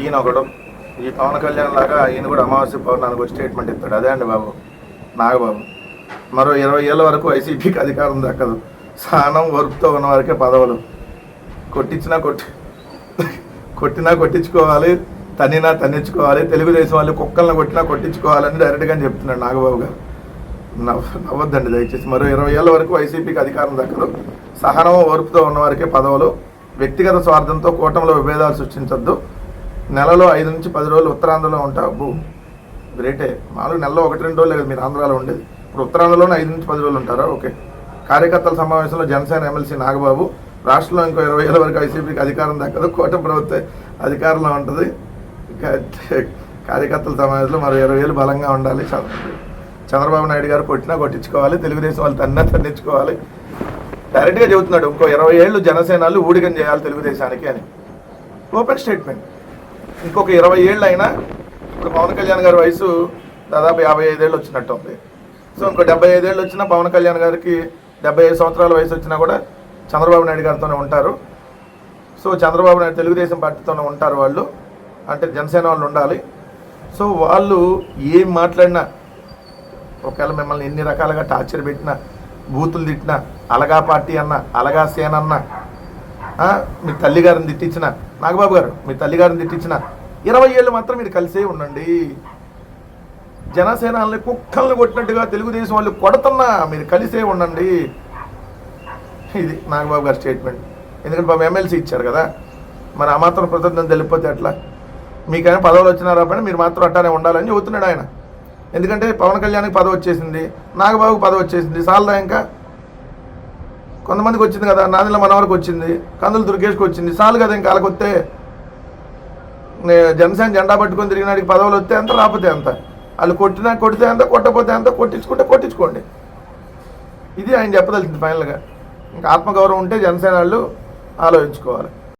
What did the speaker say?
ఈయన ఒకడు ఈ పవన్ కళ్యాణ్ లాగా ఈయన కూడా అమావాస్య పౌర్ణానికి వచ్చి స్టేట్మెంట్ ఇస్తాడు. అదే అండి బాబు. నాగబాబు. మరో ఇరవై ఏళ్ళ వరకు వైసీపీకి అధికారం దక్కదు. సహనం వర్క్తో ఉన్న వారికే పదవులు. కొట్టించినా కొట్టి కొట్టినా కొట్టించుకోవాలి. తన్నినా తన్నించుకోవాలి. తెలుగుదేశం వాళ్ళు కుక్కలను కొట్టినా కొట్టించుకోవాలని డైరెక్ట్గా చెప్తున్నాడు నాగబాబు గారు. నవ్వ నవ్వద్దండి దయచేసి. మరో ఇరవై ఏళ్ళ వరకు వైసీపీకి అధికారం దక్కదు. సహనం ఓర్పుతో ఉన్నవారికే పదవులు. వ్యక్తిగత స్వార్థంతో కూటమిలో విభేదాలు సృష్టించొద్దు. నెలలో ఐదు నుంచి పది రోజులు ఉత్తరాంధ్రలో ఉంటా. భూ గ్రేటే. మామూలు నెలలో ఒకటి రెండు రోజులు కదా మీరు ఆంధ్రాలో ఉండేది. ఇప్పుడు ఉత్తరాంధ్రలోనే ఐదు నుంచి పది రోజులు ఉంటారా? ఓకే. కార్యకర్తల సమావేశంలో జనసేన ఎమ్మెల్సీ నాగబాబు రాష్ట్రంలో ఇంకో ఇరవై ఏళ్ళ వరకు వైసీపీకి అధికారం దక్కదు. కోట ప్రభుత్వ అధికారంలో ఉంటుంది. కార్యకర్తల సమావేశంలో మరో ఇరవై ఏళ్ళు బలంగా ఉండాలి. చంద్రబాబు నాయుడు గారు కొట్టినా కొట్టించుకోవాలి. తెలుగుదేశం వాళ్ళు తన్నా తన్నించుకోవాలి. డైరెక్ట్గా చెబుతున్నాడు ఇంకో ఇరవై ఏళ్ళు జనసేనలు ఊడికం చేయాలి తెలుగుదేశానికి అని. Open statement. ఇంకొక ఇరవై ఏళ్ళు అయినా ఇప్పుడు పవన్ కళ్యాణ్ గారి వయసు దాదాపు యాభై ఐదేళ్ళు వచ్చినట్టు ఉంది. సో ఇంకో డెబ్బై ఐదేళ్ళు వచ్చినా పవన్ కళ్యాణ్ గారికి డెబ్బై ఐదు సంవత్సరాల వయసు వచ్చినా కూడా చంద్రబాబు నాయుడు గారితోనే ఉంటారు. సో చంద్రబాబు నాయుడు తెలుగుదేశం పార్టీతోనే ఉంటారు వాళ్ళు. అంటే జనసేన వాళ్ళు ఉండాలి. సో వాళ్ళు ఏం మాట్లాడినా ఒకవేళ మిమ్మల్ని ఎన్ని రకాలుగా టార్చర్ పెట్టినా బూతులు తిట్టినా అలగా పార్టీ అన్న అలగా సేన అన్నా మీ తల్లిగారిని తిట్టించిన నాగబాబు గారు మీ తల్లిగారిని తిట్టించిన ఇరవై ఏళ్ళు మాత్రం మీరు కలిసే ఉండండి. జనసేనల్ని కుక్కల్ని కొట్టినట్టుగా తెలుగుదేశం వాళ్ళు కొడుతున్నా మీరు కలిసే ఉండండి. ఇది నాగబాబు గారి స్టేట్మెంట్ ఎందుకంటే బాబు ఎమ్మెల్సీ ఇచ్చారు కదా. మరి ఆ మాత్రం కృతజ్ఞత తెలిపితే ఎట్లా? మీకైనా పదవులు వచ్చినారా పని మీరు మాత్రం అట్టానే ఉండాలని చెబుతున్నాడు ఆయన. ఎందుకంటే పవన్ కళ్యాణ్కి పదవి వచ్చేసింది నాగబాబుకి పదవి వచ్చేసింది సాలదా ఇంకా? కొంతమందికి వచ్చింది కదా నాదిల మనవరకు వచ్చింది కందులు దుర్గేష్కి వచ్చింది చాలు కదా ఇంకా వాళ్ళకొస్తే నే- జనసేన జెండా పట్టుకొని తిరిగినాడికి పదవులు వస్తే ఎంత రాకపోతే ఎంత? వాళ్ళు కొట్టినా కొడితే ఎంత కొట్టకపోతే ఎంత కొట్టించుకుంటే కొట్టించుకోండి. ఇది ఆయన చెప్పదలిచింది ఫైనల్గా. ఇంకా ఆత్మగౌరవం ఉంటే జనసేన వాళ్ళు ఆలోచించుకోవాలి.